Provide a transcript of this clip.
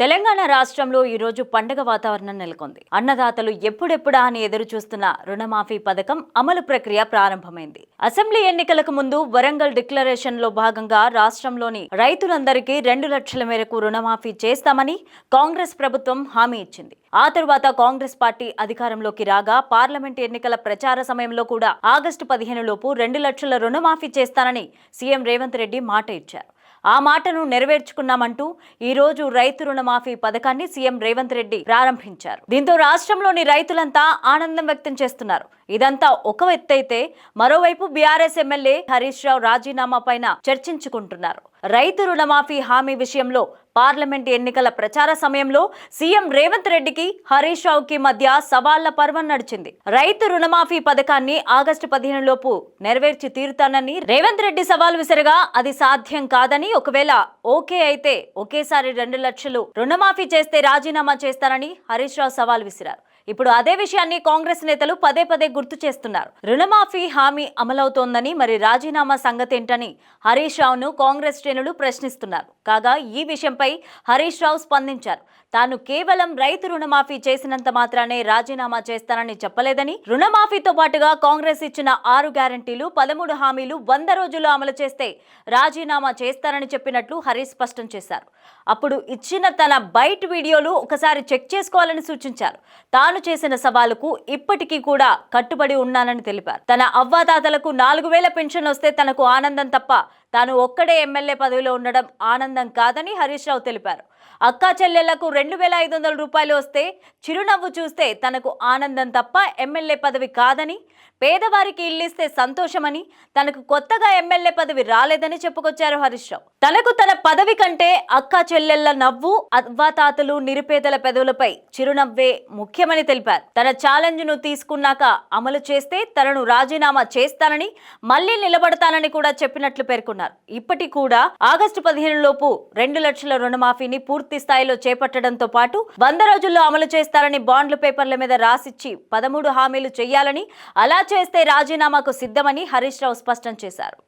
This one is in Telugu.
తెలంగాణ రాష్ట్రంలో ఈ రోజు పండగ వాతావరణం నెలకొంది. అన్నదాతలు ఎప్పుడెప్పుడా అని ఎదురు చూస్తున్న రుణమాఫీ పథకం అమలు ప్రక్రియ ప్రారంభమైంది. అసెంబ్లీ ఎన్నికలకు ముందు వరంగల్ డిక్లరేషన్లో భాగంగా రాష్ట్రంలోని రైతులందరికీ రెండు లక్షల మేరకు రుణమాఫీ చేస్తామని కాంగ్రెస్ ప్రభుత్వం హామీ ఇచ్చింది. ఆ తరువాత కాంగ్రెస్ పార్టీ అధికారంలోకి రాగా పార్లమెంట్ ఎన్నికల ప్రచార సమయంలో కూడా ఆగస్టు పదిహేను లోపు రెండు లక్షల రుణమాఫీ చేస్తానని సీఎం రేవంత్ రెడ్డి మాట ఇచ్చారు. ఆ మాటను నెరవేర్చుకున్నామంటూ ఈ రోజు రైతు రుణమాఫీ పథకాన్ని సీఎం రేవంత్ రెడ్డి ప్రారంభించారు. దీంతో రాష్ట్రంలోని రైతులంతా ఆనందం వ్యక్తం చేస్తున్నారు. ఇదంతా ఒక ఎత్తైతే మరోవైపు బీఆర్ఎస్ ఎమ్మెల్యే హరీష్ రావు రాజీనామా పైన చర్చించుకుంటున్నారు. రైతు రుణమాఫీ హామీ విషయంలో పార్లమెంట్ ఎన్నికల ప్రచార సమయంలో సీఎం రేవంత్ రెడ్డికి హరీష్ రావుకి మధ్య సవాళ్ళ పర్వం నడిచింది. రైతు రుణమాఫీ పథకాన్ని ఆగస్టు పదిహేను లోపు నెరవేర్చి తీరుతానని రేవంత్ రెడ్డి సవాల్ విసరగా అది సాధ్యం కాదని ఒకవేళ ఓకే అయితే ఒకేసారి రెండు లక్షలు రుణమాఫీ చేస్తే రాజీనామా చేస్తానని హరీష్ రావు సవాల్ విసిరారు. ఇప్పుడు అదే విషయాన్ని కాంగ్రెస్ నేతలు పదే పదే గుర్తు చేస్తున్నారు. రుణమాఫీ హామీ అమలవుతోందని మరి రాజీనామా సంగతి ఏంటని హరీష్ రావును కాంగ్రెస్ శ్రేణులు ప్రశ్నిస్తున్నారు. కాగా ఈ విషయంపై హరీష్ రావు స్పందించారు. తాను కేవలం రైతు రుణమాఫీ చేసినంత మాత్రానే రాజీనామా చేస్తానని చెప్పలేదని రుణమాఫీతో పాటుగా కాంగ్రెస్ ఇచ్చిన ఆరు గ్యారంటీలు పదమూడు హామీలు వంద రోజుల్లో అమలు చేస్తే రాజీనామా చేస్తానని చెప్పినట్లు హరీష్ స్పష్టం చేశారు. అప్పుడు ఇచ్చిన తన బైట్ వీడియోలు ఒకసారి చెక్ చేసుకోవాలని సూచించారు. తాను చేసిన సవాలుకు ఇప్పటికీ కూడా కట్టుబడి ఉన్నానని తెలిపారు. తన అవ్వాతాతలకు నాలుగు వేల పెన్షన్ వస్తే తనకు ఆనందం తప్ప తాను ఒక్కడే ఎమ్మెల్యే పదవిలో ఉండడం ఆనందం కాదని హరీష్ రావు తెలిపారు. అక్కా చెల్లెళ్ళకు రెండు వేల ఐదు వందల రూపాయలు వస్తే చిరునవ్వు చూస్తే తనకు ఆనందం తప్ప ఎమ్మెల్యే పదవి కాదని పేదవారికి ఇల్లిస్తే సంతోషమని తనకు కొత్తగా ఎమ్మెల్యే పదవి రాలేదని చెప్పుకొచ్చారు హరీష్ రావు. తనకు తన పదవి కంటే అక్కా చెల్లెళ్ళ నవ్వు అవ్వాతాతలు నిరుపేదల పెదవులపై చిరునవ్వే ముఖ్యమని తెలిపారు. తన ఛాలెంజ్ను తీసుకున్నాక అమలు చేస్తే తనను రాజీనామా చేస్తానని మళ్ళీ నిలబడతానని కూడా చెప్పినట్లు పేర్కొన్నారు. ఇప్పటి కూడా ఆగస్టు పదిహేను లోపు రెండు లక్షల రుణమాఫీని పూర్తి స్థాయిలో చేపట్టడంతో పాటు వంద రోజుల్లో అమలు చేస్తారని బాండ్ల పేపర్ల మీద రాసిచ్చి పదమూడు హామీలు చేయాలని అలా చేస్తే రాజీనామాకు సిద్ధమని హరీష్ రావు స్పష్టం చేశారు.